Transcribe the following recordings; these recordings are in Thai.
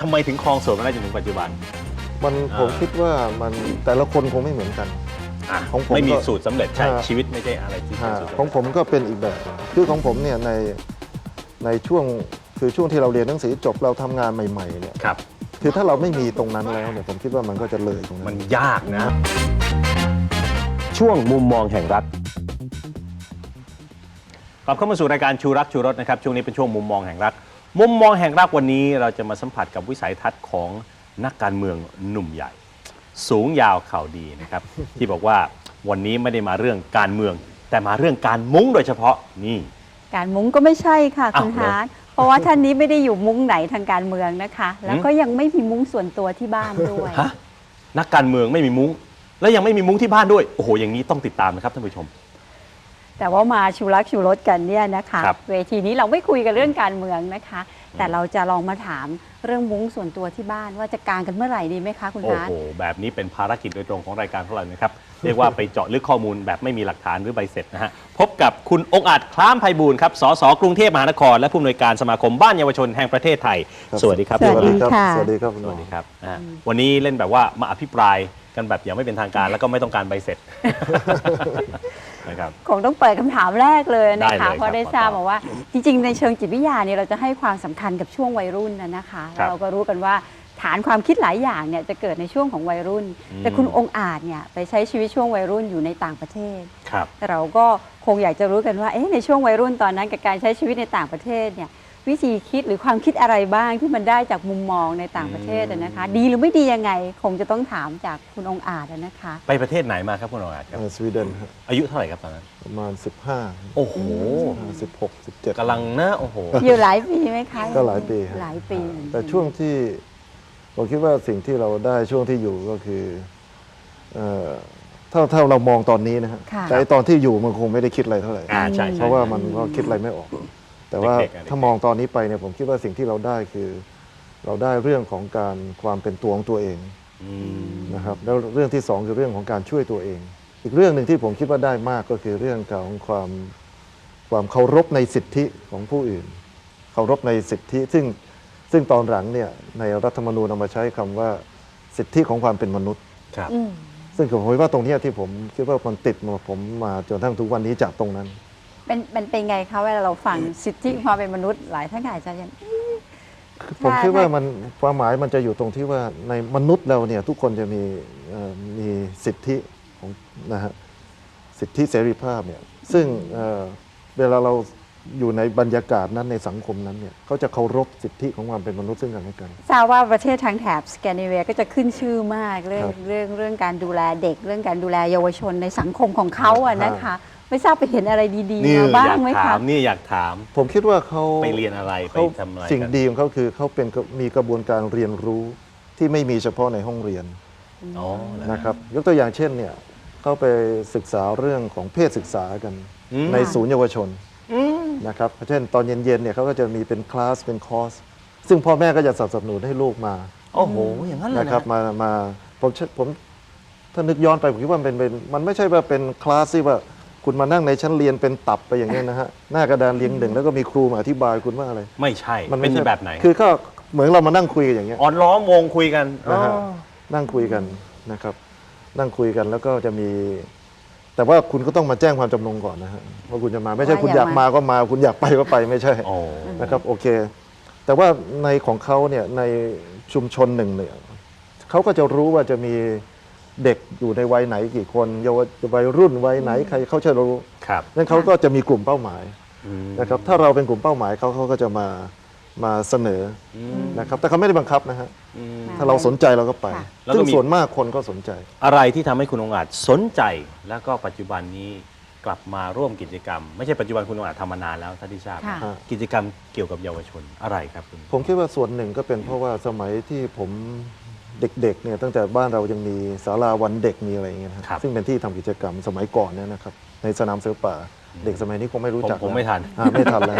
ทำไมถึงครองโสดมาได้จนถึงปัจจุบัน มันอ่าผมคิดว่ามันแต่ละคนคงไม่เหมือนกัน อะของผมไม่มีก็สูตรสำเร็จใช่อ่า ชีวิตไม่ใช่อะไรที่เป็นอ่าสูตรสำเร็จของผมก็เป็นอีกแบบหนึ่งคือของผมเนี่ยในในช่วงคือช่วงที่เราเรียนหนังสือจบเราทำงานใหม่ๆเนี่ยครับ คือถ้าเราไม่มีตรงนั้นแล้วเนี่ยผมคิดว่ามันก็จะเลยตรงนั้มันนยากนะ ช่วงมุมมองแห่งรัฐ กลับเข้ามาสู่รายการชูรักชูรสนะครับ ช่วงนี้เป็นช่วงมุมมองแห่งรัก มุมมองแห่งรักวันนี้เราจะมาสัมผัสกับวิสัยทัศน์ของนักการเมืองหนุ่มใหญ่ สูงยาวข่าวดีนะครับ ที่บอกว่าวันนี้ไม่ได้มาเรื่องการเมือง แต่มาเรื่องการมุ้งโดยเฉพาะนี่ การมุ้งก็ไม่ใช่ค่ะอ้าวคุณเหรอฮาร์ดเพราะว่าท่านนี้ไม่ได้อยู่มุ้งไหนทางการเมืองนะคะ แล้วก็ยังไม่มีมุ้งส่วนตัวที่บ้านด้วยฮะนักการเมืองไม่มีมุ้ง และยังไม่มีมุ้งที่บ้านด้วยโอ้โหอย่างนี้ต้องติดตามนะครับท่านผู้ชม แต่ว่ามาชูรักชูรสกันเนี่ยนะคะ ครับเวทีนี้เราไม่คุยกันเรื่องการเมืองนะคะ แต่เราจะลองมาถามเรื่องมุ้งส่วนตัวที่บ้านว่าจะกางกันเมื่อไหร่ดีไหมคะคุณโอ้ฮาร์ดโห แบบนี้เป็นภารกิจโดยตรงของรายการของเรานะครับ เรียกว่าไปเจาะลึกข้อมูลแบบไม่มีหลักฐานหรือใบเสร็จนะฮะ พบกับคุณองค์อาจคล้ามไพบูลย์ครับ สสกรุงเทพมหานคร และผู้อำนวยการสมาคมบ้านเยาวชนแห่งประเทศไทย สวัสดีครับสวัสดีครับค่ะ สวัสดีครับคุณสหมวัอสดีครับอ่าวันนี้เล่นแบบว่ามาอภิปรายกันแบบอย่างไม่เป็นทางการ แล้วก็ไม่ต้องการใบเสร็จ นะครับคงต้องเปิดคำถามแรกเลยได้นะเลยครัคะบเพราะได้ทราบมาว่า จริงๆ ในเชิงจิตวิทยาเนี่ยเราจะให้ความสำคัญกับช่วงวัยรุ่นนะนะคะ ครับเราก็รู้กันว่าฐานความคิดหลายอย่างเนี่ยจะเกิดในช่วงของวัยรุ่น อืม แต่คุณองค์อาจเนี่ยไปใช้ชีวิตช่วงวัยรุ่นอยู่ในต่างประเทศ ครับ เราก็คงอยากจะรู้กันว่าเอ๊ะในช่วงวัยรุ่นตอนนั้นกับการใช้ชีวิตในต่างประเทศเนี่ย วิธีคิดหรือความคิดอะไรบ้างที่มันได้จากมุมมองในต่างประเทศอะนะคะ ดีหรือไม่ดียังไง คงจะต้องถามจากคุณองค์อาจอะนะคะ ไปประเทศไหนมาครับคุณองค์อาจครับ เอ่อสวีเดนฮะอายุเท่าไหร่ครับตอนนั้น ประมาณ 15 โอ้โห16 17 กำลังนะโอ้โห อยู่หลายปีไหมคะก็หลายปีครับ หลายปีเหมือนกันแต่ช่วงที่ผมคิดว่าสิ่งที่เราได้ช่วงที่อยู่ก็คือเอ่อถ้าถ้าเรามองตอนนี้นะฮะค่ะ แต่ไอ้ตอนที่อยู่มันคงไม่ได้คิดอะไรเท่าไหร่ อ่าใช่ใช่เพราะว่ามันก็คิดอะไรไม่ออก แต่ว่าเด็กๆอะถ้ามองตอนนี้ไปเนี่ยผมคิดว่าสิ่งที่เราได้คือ เราได้เรื่องของการความเป็นตัวของตัวเองอืมนะครับแล้วเรื่องที่สองคือเรื่องของการช่วยตัวเอง อีกเรื่องหนึ่งที่ผมคิดว่าได้มากก็คือเรื่องของความความเคารพในสิทธิของผู้อื่น เคารพในสิทธิซึ่งซึ่งตอนหลังเนี่ยในรัฐธรรมนูญเอามาใช้คำว่าสิทธิของความเป็นมนุษย์ ครับ อืมซึ่งผมคิดว่าตรงเนี้ยที่ผมคิดว่ามันติดมาผมมาจนทั้งทุกวันนี้จากตรงนั้น เป็นเป็นเป็นไงคะเวลาเราฟังสิทธิความเป็นมนุษย์หลายท่านอาจจะยัง ผมคิดว่ามันความหมายมันจะอยู่ตรงที่ว่าในมนุษย์เราเนี่ยทุกคนจะมีเอ่อมีสิทธิของนะฮะสิทธิเสรีภาพเนี่ยซึ่งเอ่อเวลาเราอยู่ในบรรยากาศนั้นในสังคมนั้นเนี่ยเขาจะเคารพสิทธิของความเป็นมนุษย์ซึ่งกันและกัน ทราบว่าประเทศทางแถบสแกนดิเนเวียก็จะขึ้นชื่อมากเรื่องครับเรื่องเรื่องการดูแลเด็ก เรื่องการดูแลเยาวชนในสังคมของเขาอะนะคะ ไม่ทราบไปเห็นอะไรดีนี่ๆมาบ้าองยากไหมถาคะมนี่อยากถาม ผมคิดว่าเขาไปเรียนอะไรไปเขาทำอะไรสิ่งกันดีของเขาคือเขาเป็นกระมีกระบวนการเรียนรู้ที่ไม่มีเฉพาะในห้องเรียนอ๋อเหรอนะครับ ยกตัวอย่างเช่นเนี่ยเขาไปศึกษาเรื่องของเพศศึกษากันอืมในศูนย์เยาวชนอืมนะครับเช่นตอนเย็นๆเนี่ยเขาก็จะมีเป็นคลาสเป็นคอร์สซึ่งพ่อแม่ก็จะสนับสนุนให้ลูกมาโอ้โหอย่างนั้นเลยนะครับมามาผมเชื่อผมถ้านึกย้อนไปผมคิดว่ามันเป็นเป็นมันไม่ใช่ว่าเป็นคลาสที่ว่า คุณมานั่งในชั้นเรียนเป็นตับไปอย่างนี้ยนะฮะหน้ากระดานเรียงหนึ่งแล้วก็มีครูมาอธิบายคุณว่าอะไรไม่ใช่มันเป็ไม่นใช่แบบไหนคือก็เหมือนเรามานั่งคุยกันอย่างเงี้ยอ่อนล้อมวงคุยกันนะฮะอ๋อนั่งคุยกันนะครับ นั่งคุยกันแล้วก็จะมี แต่ว่าคุณก็ต้องมาแจ้งความจำนงก่อนนะฮะว่าคุณจะมาไม่ใช่ว่าคุณอยากกอายมา มาก็มา คุณอยากไปก็ไปไม่ใช่โอ้นะครับโอเค แต่ว่าในของเขาเนี่ยในชุมชนหนึ่งเนี่ยเขาก็จะรู้ว่าจะมี เด็กอยู่ในวัยไหนกี่คนเยาววัยรุ่นวัยไหนใครเขาจะรู้ครับนั้นเขาก็จะมีกลุ่มเป้าหมายอืมนะครับถ้าเราเป็นกลุ่มเป้าหมายเขาเขาก็จะมามาเสนออือมนะครับแต่เขาไม่ได้บังคับนะฮะอืมถ้าเราสนใจเราก็ไปค่ะแล้วก็ซึ่งมีส่วนมากคนก็สนใจ อะไรที่ทำให้คุณองค์อาจสนใจแล้วก็ปัจจุบันนี้กลับมาร่วมกิจกรรม ไม่ใช่ปัจจุบันคุณองค์อาจทำมานานแล้วท่านที่ทราบค่ะฮะกิจกรรมเกี่ยวกับเยาวชนอะไรครับคุณผมคิดว่าส่วนหนึ่งก็เป็นเพราะว่าสมัยที่ผม เด็กๆเนี่ยตั้งแต่บ้านเรายังมีศาลาวันเด็กมีอะไรอย่างเงี้ยนะครับ ซึ่งเป็นที่ทำกิจกรรมสมัยก่อนเนี่ยนะครับในสนามเสือป่า เด็กสมัยนี้คงไม่รู้ผมจักผมแล้วไม่ทัน อ่าไม่ทันแล้ว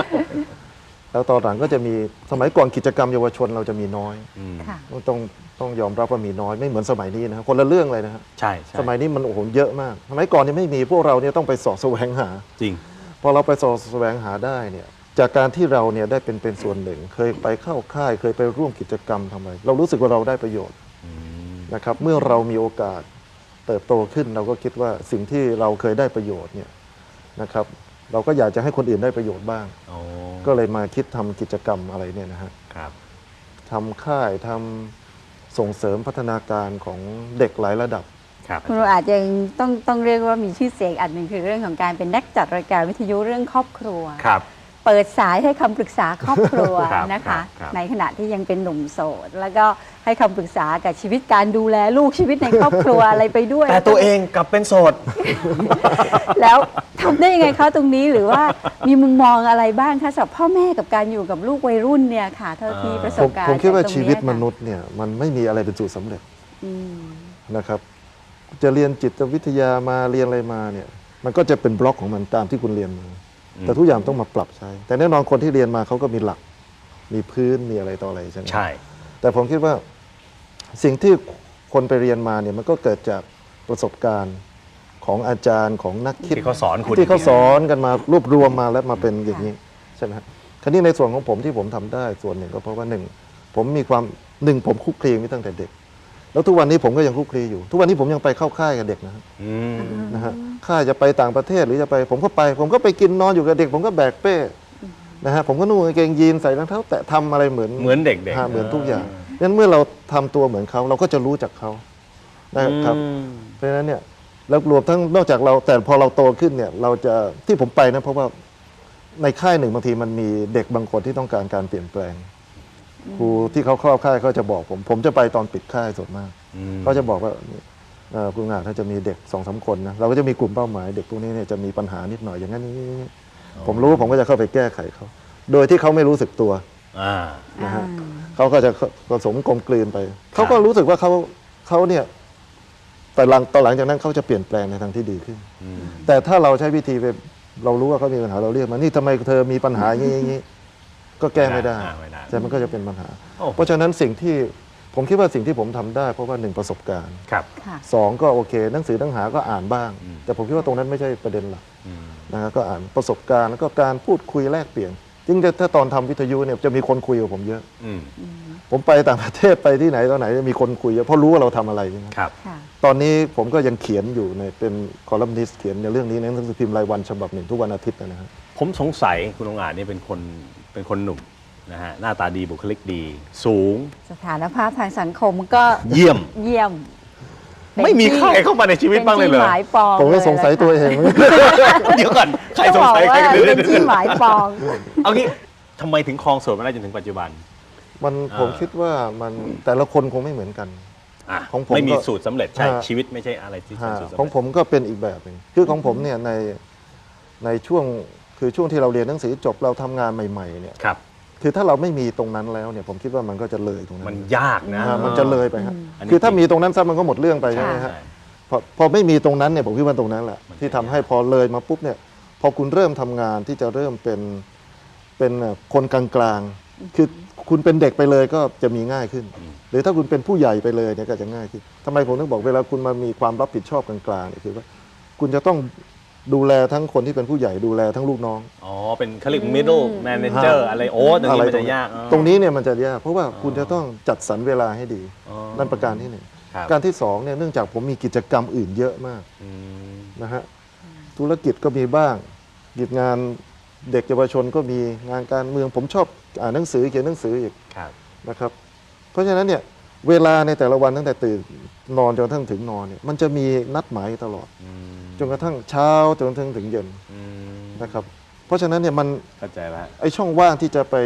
แล้วตอนหลังก็จะมีสมัยก่อนกิจกรรมเยาวชนเราจะมีน้อย อืมค่ะ ต้องต้องยอมรับว่ามีน้อยไม่เหมือนสมัยนี้นะครับคนละเรื่องเลยนะฮะใช่ใช่สมัยนี้มันโอ้โหเยอะมาก สมัยก่อนเนี่ยไม่มีพวกเราเนี่ยต้องไปสอบแสวงหา จริง พอเราไปสอบแสวงหาได้เนี่ยจากการที่เราเนี่ยได้เป็นเป็นส่วนหนึ่ง เคยไปเข้าค่ายเคยไปร่วมกิจกรรมทำอะไร เรารู้สึกว่าเราได้ประโยชน์ นะครับเมื่อเรามีโอกาสเติบโตขึ้น เราก็คิดว่าสิ่งที่เราเคยได้ประโยชน์เนี่ยนะครับ เราก็อยากจะให้คนอื่นได้ประโยชน์บ้าง โอ้ก็เลยมาคิดทำกิจกรรมอะไรเนี่ยนะฮะครับ ทำค่ายทำส่งเสริมพัฒนาการของเด็กหลายระดับ ครับคุณอาจจะยังต้องต้องเรียกว่ามีชื่อเสียงอันหนึ่งคือเรื่องของการเป็นนักจัดรายการวิทยุเรื่องครอบครัว ครับ เปิดสายให้คำปรึกษาครอบครัวครับนะคะครับในขณะที่ยังเป็นหนุ่มโสด แล้วก็ให้คำปรึกษากับชีวิตการดูแลลูกชีวิตในครอบครัว อะไรไปด้วย แต่ตัวเองกลับเป็นโสด แล้วทำได้ยังไงคะตรงนี้หรือว่ามีมุมมองอะไรบ้างคะสำหรับพ่อแม่กับการอยู่กับลูกวัยรุ่นเนี่ยค่ะ เท่าที่ประสผบมการณ์ผมคิดว่าจกตรงชีวิตเนี้ยมค่ะนุษย์เนี่ยมันไม่มีอะไรเป็นสูตรสำเร็จอืมนะครับ จะเรียนจิตวิทยามาเรียนอะไรมาเนี่ยมันก็จะเป็นบล็อกของมันตามที่คุณเรียนมา แต่ทุกอย่างต้องมาปรับใช้ แต่แน่นอนคนที่เรียนมาเขาก็มีหลัก มีพื้นมีอะไรต่ออะไรใช่ไหมใช่ แต่ผมคิดว่าสิ่งที่คนไปเรียนมาเนี่ยมันก็เกิดจากประสบการณ์ของอาจารย์ของนักคิดที่เขาสอนคุณที่เขาสอนกันมารวบรวมมาแล้วมาเป็นอย่างนี้ใช่ไหมครับคราวนี้ในส่วนของผมที่ผมทำได้ส่วนหนึ่งก็เพราะว่าหนึ่งผมมีความหนึ่งผมคลุกคลีมาตั้งแต่เด็ก แล้วทุกวันนี้ผมก็ยังคลุกคลีอยู่ ทุกวันนี้ผมยังไปเข้าค่ายกับเด็กนะครับอืมนะฮะค่ายจะไปต่างประเทศหรือจะไป ผมก็ไป ผมก็ไปกินนอนอยู่กับเด็ก ผมก็แบกเป้นะฮะผมก็นุ่งกางเกงยีนใส่รองเท้าแตะทำอะไรเหมือนเหมือนเด็กๆ ฮะเหมือนทุกอย่างนั้นเมื่อเราทำตัวเหมือนเขาเราก็จะรู้จักเขานะครับ อืม เพราะฉะนั้นเนี่ยแล้วรวมทั้งนอกจากเราแต่พอเราโตขึ้นเนี่ยเราจะที่ผมไปนะเพราะว่าในค่ายหนึ่งบางทีมันมีเด็กบางคนที่ต้องการการเปลี่ยนแปลง ครูที่เขาครอบค่ายเขาจะบอกผม ผมจะไปตอนปิดค่ายส่วนมากอืมเขาจะบอกว่าเอ่อคุณงานถ้าจะมีเด็กสองสามคนนะเราก็จะมีกลุ่มเป้าหมาย เด็กพวกนี้เนี่ยจะมีปัญหานิดหน่อยอย่างนั้นอย่างนี้ผมรู้ผมก็จะเข้าไปแก้ไขเขาโดยที่เขาไม่รู้สึกตัวอ่า นะฮะเขาก็จะผสมกลมกลืนไป เขาก็รู้สึกว่าเขาเขาเนี่ยแต่หลังตอนหลังจากนั้นเขาจะเปลี่ยนแปลงในทางที่ดีขึ้นอืมแต่ถ้าเราใช้วิธีไปเรารู้ว่าเขามีปัญหาเราเรียกมานี่ทำไมเธอมีปัญหาอย่างนี้อย่างนี้ ก็แก้ไม่ได้อ่าไม่ได้แต่มันก็จะเป็นปัญหา โอ้ เพราะฉะนั้นสิ่งที่ผมคิดว่าสิ่งที่ผมทำได้ เพราะว่าหนึ่งประสบการณ์ครับ ค่ะ สองก็โอเค หนังสือหนังหาก็อ่านบ้างแต่ผมคิดว่าตรงนั้นไม่ใช่ประเด็นหลักอืม นะฮะก็อ่านประสบการณ์แล้วก็การพูดคุยแลกเปลี่ยนยิ่งถ้าตอนทำวิทยุเนี่ยจะมีคนคุยกับผมเยอะ อืมผมไปต่างประเทศไปที่ไหนตอนไหนจะมีคนคุยเยอะเพราะรู้ว่าเราทำอะไรใช่ไหม ครับ ค่ะ ตอนนี้ผมก็ยังเขียนอยู่ในเป็นคอลัมนิสต์เขียนในเรื่องนี้ในหนังสือพิมพ์รายวันฉบับหนึ่งทุกวันอาทิตย์นะฮะ ผมสงสัยคุณองค์อาจนี่เป็นคน เป็นคนหนุ่มนะฮะหน้าตาดีบุคลิกดี สูง สถานภาพทางสังคมก็เยี่ยม เยี่ยมไม่มีใครเข้ามาในชีวิตบ้างเลยเหรอป็นที่หมายปองผมก็สงสัยตัวเองเดี๋ยวก่อนใครจะสบงอกสัยใครว่ากันเป็นเดี๋ยวที่หมายปองเอางี้ทำไมถึงครองโสดมาได้จนถึงปัจจุบัน มันอ่าผมคิดว่ามันแต่ละคนคงไม่เหมือนกันอะของผมไม่มีก็สูตรสำเร็จใช่ฮะชีวิตไม่ใช่อะไรที่เป็นฮะสูตรสำของเร็จผมก็เป็นอีกแบบหนึ่งคือของผมเนี่ยในในช่วง คือช่วงที่เราเรียนหนังสือจบเราทำงานใหม่ๆเนี่ยครับ คือถ้าเราไม่มีตรงนั้นแล้วเนี่ยผมคิดว่ามันก็จะเลยตรงนั้นมันยากนะอ่ามันจะเลยไปครับอันนี้ คือถ้ามีตรงนั้นซะมันก็หมดเรื่องไปใช่ไหมใช่ฮะพอพอไม่มีตรงนั้นเนี่ยผมคิดว่าตรงนั้นแหละมันจะที่ทำให้พอเลยมาปุ๊บเนี่ยพอคุณเริ่มทำงานที่จะเริ่มเป็นเป็นเอ่อคนกลางๆ คือคุณเป็นเด็กไปเลยก็จะมีง่ายขึ้นหรือถ้าคุณเป็นผู้ใหญ่ไปเลยเนี่ยก็จะง่ายขึ้นทำไมผมถึงบอกเวลาคุณมามีความรับผิดชอบกลางๆเนี่ยคือว่าคุณจะต้อง ดูแลทั้งคนที่เป็นผู้ใหญ่ดูแลทั้งลูกน้อง อ๋อ เป็นเขาเรียก middle manager ฮะอะไรโอ้ตรงนี้มันจะยากอ๋อ ตรงนี้เนี่ยมันจะยากเพราะว่าคุณจะต้องจัดสรรเวลาให้ดี อ๋อนั่นประการที่หนึ่งครับ การที่สองเนี่ยเนื่องจากผมมีกิจกรรมอื่นเยอะมากอืมนะฮะธุรกิจก็มีบ้างกิจงานเด็กเยาวชนก็มีงานการเมืองผมชอบอ่านหนังสือเขียนหนังสืออีก ครับ นะครับเพราะฉะนั้นเนี่ยเวลาในแต่ละวันตั้งแต่ตื่นนอนจนกระทั่งถึงนอนเนี่ยมันจะมีนัดหมายตลอด อืม จนกระทั่งเช้าจนกระทั่งถึงเย็นอืมนะครับเพราะฉะนั้นเนี่ยมันเข้าใจแล้วไอช่องว่างที่จะไป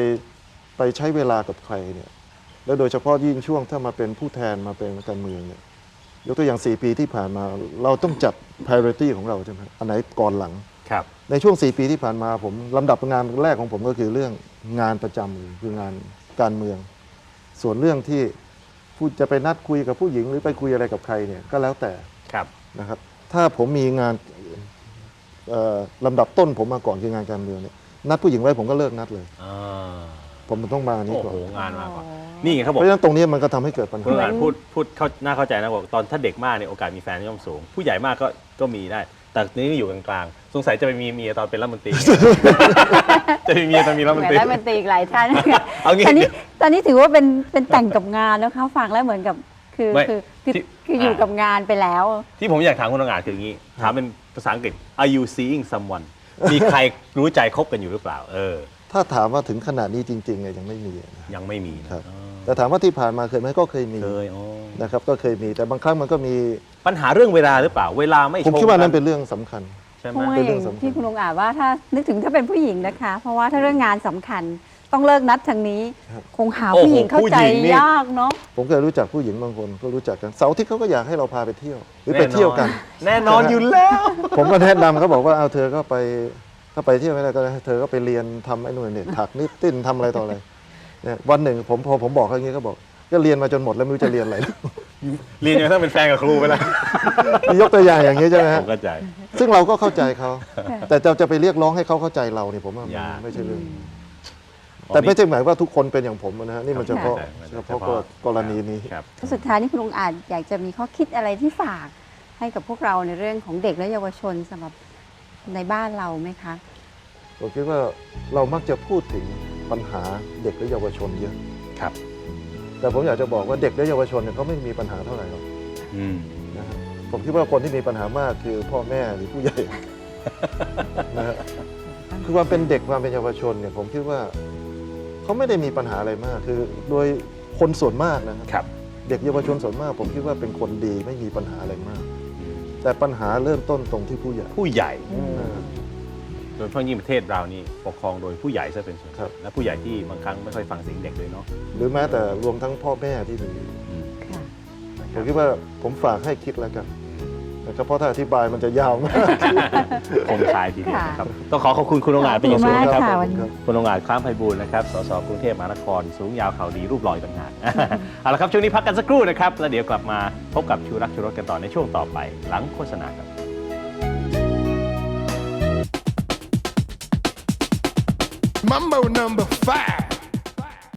ไปใช้เวลากับใครเนี่ยแล้วโดยเฉพาะยิ่งช่วงถ้ามาเป็นผู้แทนมาเป็นการเมืองเนี่ยยกตัวอย่าง 4 ปีที่ผ่านมาเราต้องจัด priority ของเราใช่ไหมอันไหนก่อนหลัง ครับ ในช่วง 4 ปีที่ผ่านมาผมลำดับงานแรกของผมก็คือเรื่องงานประจำเลยคืองานการเมือง ส่วนเรื่องที่ผู้จะไปนัดคุยกับผู้หญิงหรือไปคุยอะไรกับใครเนี่ยก็แล้วแต่ครับนะครับ ถ้าผมมีงานเอ่อลำดับต้นผมมาก่อนคืองานการเมืองเนี่ยนัดผู้หญิงไว้ผมก็เลิกนัดเลย อ่าผมต้องมาอันนี้โอ้ก่อนโหงานมากกว่านี่ไงเขาบเพอกราะฉะนั้นตรงนี้มันก็ทำให้เกิดปัญคุณหาองค์อาจพูดพูดเข้าน่าเข้าใจนะบอกตอนถ้าเด็กมากเนี่ยโอกาสมีแฟนย่อมสูง ผู้ใหญ่มากก็ก็มีได้ แต่นี่อยู่กลางๆสงสัยจะไปมีเมียตอนเป็นรัฐมนตรี จะมีเมียตอนมีรัฐมนแหมตรี ได้มันตรีอีกหลายท่านเอางี้ ตอนนี้ตอนนี้ถือว่าเป็นเป็นแต่งกับงานแล้วเขาฟังแล้วเหมือนกับ คือไม่คือคือที่คืออยู่อ่า กับงานไปแล้ว ที่ผมอยากถามคุณองอาจคืออย่างนี้ถามเป็นภาษาอังกฤษ Are you seeing someone มีใครรู้ใจคบกันอยู่หรือเปล่า เออ ถ้าถามว่าถึงขนาดนี้จริงๆเนี่ยยังไม่มีนะยังไม่มีนะครับ อ๋อแต่ถามว่าที่ผ่านมาเคยไหมก็เคยมีเคยอ๋อนะครับ ก็เคยมีแต่บางครั้งมันก็มี ปัญหาเรื่องเวลาหรือเปล่า เวลาไม่ผมชงคิดว่านั้นกัเป็นเรื่องสำคัญ ใช่ไหเพมราะว่าเป็นอเรื่ย่าองงสำคัญ ที่คุณลุงอาจว่าถ้านึกถึงถ้าเป็นผู้หญิงนะคะ เพราะว่าถ้าเรื่องงานสำคัญ ต้องเลิกนัดทางนี้คงหาผู้หญิงเข้าใจยากเนาะ ผมเคยรู้จักผู้หญิงบางคนก็รู้จักกันเสาร์อาที่เขาก็อยากให้เราพาไปเที่ยว หรือไปเที่ยวกัน แน่นอนอยู่แล้ว ผมก็แนะนำเขาบอกว่าเอาเธอก็ไปถ้าไปเที่ยวไม่ได้ก็ได้เธอก็ไปเรียนทำไอ้นู่นเนี่ยถักนิตติ้นทำอะไรต่ออะไรเนี่ยวันหนึ่งผมพอผมบอกเขาอย่างนี้ก็บอก ก็เรียนมาจนหมดแล้วไม่รู้จะเรียนอะไร เรียนจนกระทั่งเป็นแฟนกับครูไปแล้วมียกตัวอย่างอย่างนี้ใช่ไหมผฮะมเข้าใจ ซึ่งเราก็เข้าใจเขา แต่จะจะไปเรียกร้องให้เขาเข้าใจเราเนี่ยผมว่ามันยาก ไม่ใช่เรื่อง แต่ไม่ใช่หมายว่าทุกคนเป็นอย่างผมนะฮะนี่มันเฉพาะครับเฉพาะกรณีนี้ ครับ สุดท้ายนี่คุณลุงอาจอยากจะมีข้อคิดอะไรที่ฝากให้กับพวกเราในเรื่องของเด็กและเยาวชนสำหรับในบ้านเราไหมคะ ผมคิดว่าเรามักจะพูดถึงปัญหาเด็กและเยาวชนเยอะ ครับ แต่ผมอยากจะบอกว่าเด็กและเยาวชนเนี่ยเขาไม่มีปัญหาเท่าไหร่หรอกอืมนะฮะผมคิดว่าคนที่มีปัญหามากคือพ่อแม่หรือผู้ใหญ่นะฮะคือความเป็นเด็กความเป็นเยาวชนเนี่ยผมคิดว่า เขาไม่ได้มีปัญหาอะไรมาก คือโดยคนส่วนมากนะครับครับเด็กเยาวชนส่วนมาก ผมคิดว่าเป็นคนดีไม่มีปัญหาอะไรมาก แต่ปัญหาเริ่มต้นตรงที่ผู้ใหญ่ผู้ใหญ่นะฮะโดยเฉพาะยิ่งประเทศเรานี่ปกครองโดยผู้ใหญ่ซะเป็นส่วนใหครัญ่บและผู้ใหญ่ที่บางครั้งไม่ค่อยฟังเสียงเด็กเลยเนาะหรือแม้แต่รวมทั้งพ่อแม่ที่มีค่ะผมคิดว่าผมฝากให้คิดแล้วกัน นะครับเพราะถ้าอธิบายมันจะยาวมาก คมคายทีเดียวค่ะนะครับต้องขอขอบคุณคุณองอาจเป็นอย่างสูงขอบคุณนะครับมากค่ะวันนี้ คุณองอาจคล้ามไพบูลย์นะครับสสกรุงเทพมหานครสูงยาวเข่าดีรูปหล่ออีกต่างหากเอาละครับช่วงนี้พักกันสักครู่นะครับแล้วเดี๋ยวกลับมาพบกับชูรักชูรสกันต่อในช่วงต่อไป หลังโฆษณาครับ Mambo number five.